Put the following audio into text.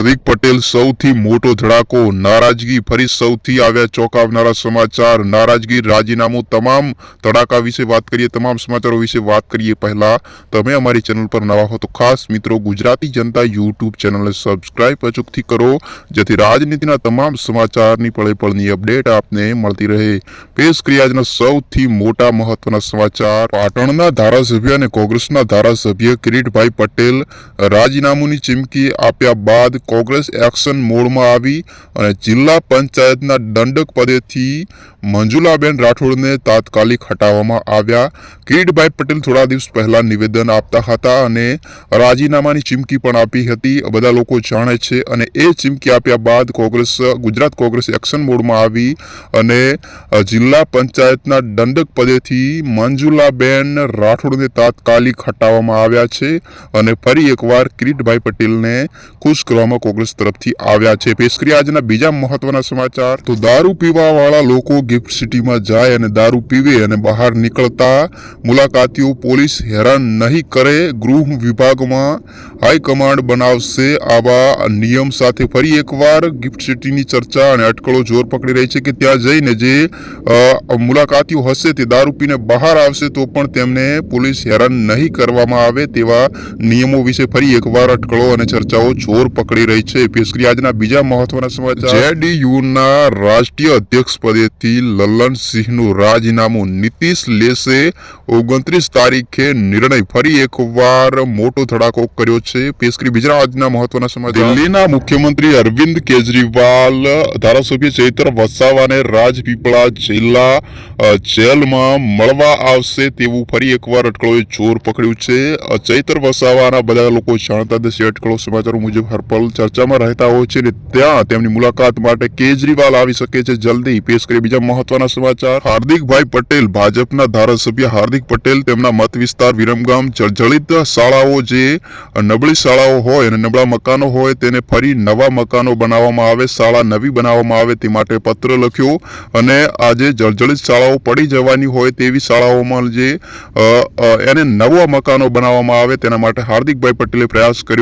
હાર્દિક પટેલ સૌથી મોટો ધડાકો. નારાજગી ફરી સૌથી આવ્યા ચોંકાવનારા સમાચાર. નારાજગી રાજીનામું તમામ ધડાકા વિશે વાત કરીએ, તમામ સમાચારો વિશે વાત કરીએ પહેલા. તમે અમારી ચેનલ પર નવા હો તો ખાસ મિત્રો, ગુજરાતી જનતા યુટ્યુબ ચેનલને સબસ્ક્રાઇબ અચૂકથી કરો, જેથી રાજનીતિના તમામ સમાચારની પળે પળની અપડેટ આપને મળતી રહે. પેશ ક્રિયાજના સૌથી મોટા મહત્વના સમાચાર. પાટણના ધારાસભ્ય અને કોંગ્રેસના ધારાસભ્ય કિરીટભાઈ પટેલ રાજીનામુંની ચીમકી આપ્યા બાદ કોંગ્રેસ એક્શન મોડમાં આવી અને જિલ્લા પંચાયતના દંડક પદેથી મંજુલાબેન રાઠોડને તાત્કાલિક હટાવવામાં આવ્યા. કિરીટભાઈ પટેલ થોડા દિવસ પહેલા નિવેદન આપતા હતા અને રાજીનામાની ચીમકી પણ આપી હતી. બધા લોકો જાણે છે અને એ ચીમકી આપ્યા બાદ કોંગ્રેસ, ગુજરાત કોંગ્રેસ એક્શન મોડમાં આવી અને જિલ્લા પંચાયતના દંડક પદેથી મંજુલાબેન રાઠોડને તાત્કાલિક હટાવવામાં આવ્યા છે. અને ફરી એકવાર કિરીટભાઈ પટેલને ખુશ કરવામાં કોંગ્રેસ તરફથી આવ્યા છે. પેશકરી આજના બીજા મહત્વના સમાચાર. તો દારૂ પીવા વાળા લોકો ગિફ્ટ સિટીમાં જાય અને દારૂ પીવે અને બહાર નીકળતા મુલાકાતીઓ પોલીસ હેરાન નહીં કરે. ગૃહ વિભાગમાં હાઈકમાન્ડ બનાવશે આવા નિયમ સાથે ફરી એકવાર ગિફ્ટ સિટીની ચર્ચા અને અટકળો જોર પકડી રહી છે કે ત્યાં જઈને જે મુલાકાતીઓ હશે તે દારૂ પીને બહાર આવશે તો પણ તેમને પોલીસ હેરાન નહીં કરવામાં આવે તેવા નિયમો વિશે ફરી એકવાર અટકળો અને ચર્ચાઓ જોર પકડી રહી છે. પેશ કરી આજના બીજા મહત્વના સમાચાર. જેડીયુના રાષ્ટ્રીય અધ્યક્ષ પદેથી લલનસિંહનું રાજીનામું નીતિશ લેશે. ઓગણત્રીસ તારીખે નિર્ણય ફરી એકવાર મોટો ધડાકો કર્યો છે. પેશ કરી બીજા આજના મહત્વના સમાચાર. દિલ્હીના મુખ્યમંત્રી અરવિંદ કેજરીવાલ ધારાસભ્ય ચૈત્ર વસાવાને રાજપીપળા જિલ્લા જેલમાં મળવા આવશે તેવું ફરી એકવાર અટકળોએ જોર પકડ્યું છે. ચૈતર ચૈત્ર વસાવાના બધા લોકો જાણતા દેશે અટકળો સમાચારો મુજબ હરપલ ચર્ચામાં રહેતા હોય છે અને ત્યાં તેમની મુલાકાત માટે કેજરીવાલ આવી શકે છે જલ્દી. પેશ કરી બીજા મહત્વના સમાચાર. હાર્દિકભાઈ પટેલ ભાજપના ધારાસભ્ય. હાર્દિક પટેલ તેમના મત વિસ્તાર વિરમગામ જર્જરિત શાળાઓ જે નબળી શાળાઓ હોય અને નબળા મકાનો હોય તેને ફરી નવા મકાનો બનાવવામાં આવે, શાળા નવી બનાવવામાં આવે તે માટે પત્ર લખ્યો અને આજે જર્જરિત શાળાઓ પડી જવાની હોય તેવી શાળાઓમાં જે એને નવા મકાનો બનાવવામાં આવે તેના માટે હાર્દિકભાઈ પટેલે પ્રયાસ કર્યો.